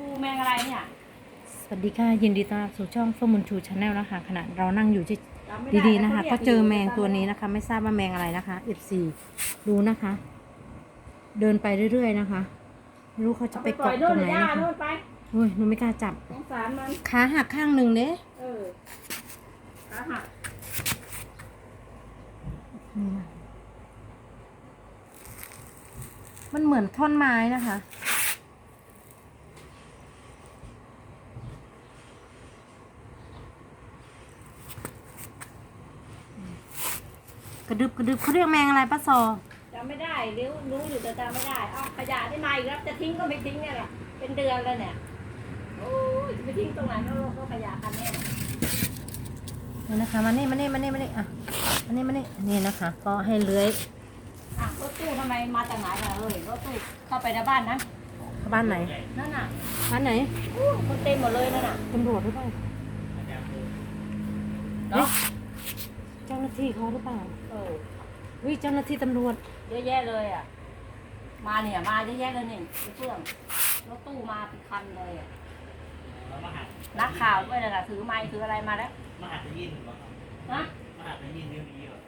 ปูแมงอะไรเนี่ยสวัสดีค่ะยินดีต้อนรับสู่ช่องเฟอร์มูลชูชาแนลนะคะขณะเรานั่งอยู่ที่จำไม่ไดีๆนะคะขารียก็เจอแมงตัวนี้นะคะ ไม่ทราบว่าแมงอะไรนะคะ F4 ดูนะคะ เดินไปเรื่อยๆนะคะไม่รู้เขาจะเอาไปไปปล่อยเกาะตโน่รนงไหนย่านะคะโน่นไปโอ้ยหนูไม่กล้าจับสงสารมัน ขาหักข้างหนึ่งเด้เออขาหักนี่นะมันเหมือนท่อนไม้นะคะ กระดึบกระดึบเขาเรียกแมงอะไรป้าซอจำไม่ได้รู้รู้อยู่แต่จำไม่ได้เอาขยะที่มาอีกแล้วจะทิ้งก็ไม่ทิ้งเนี่ยแหละเป็นเดือนแล้วเนี่ยโอ้ยจะไปทิ้งตรงไหนไม่รู้ก็ขยะคันนี้เนี่ยนี่นะคะมานี่มานี่มานี่มานี่อะมานี่มานี่นี่นะคะ ก็ให้เลื้อยอะรถตู้ทำไมมาจากไหนล่ะเอ้ยรถตู้เข้าไปในบ้านนะเข้าบ้านไหนนั่นน่ะบ้านไหนอู้คนเต็มหมดเลยนั่นน่ะตำรวจหรือเปล่าเนาะเจ้าหน้าที่เขาหรือเปล่าเออวิเจ้าหน้าที่ตำรวจเยอะแยะเลยอะ มาเนี่ยมาเยอะแยะเลยนี่เพื่อนรถตู้มาเป็นคันเลยอะแล้วมหานักข่าวด้วยนะถือไม้ถืออะไรมาแล้วมหาจะยินหรือเปล่าครับนะมหาจะยินเรื่องนี้เหรอนั่นเหรอ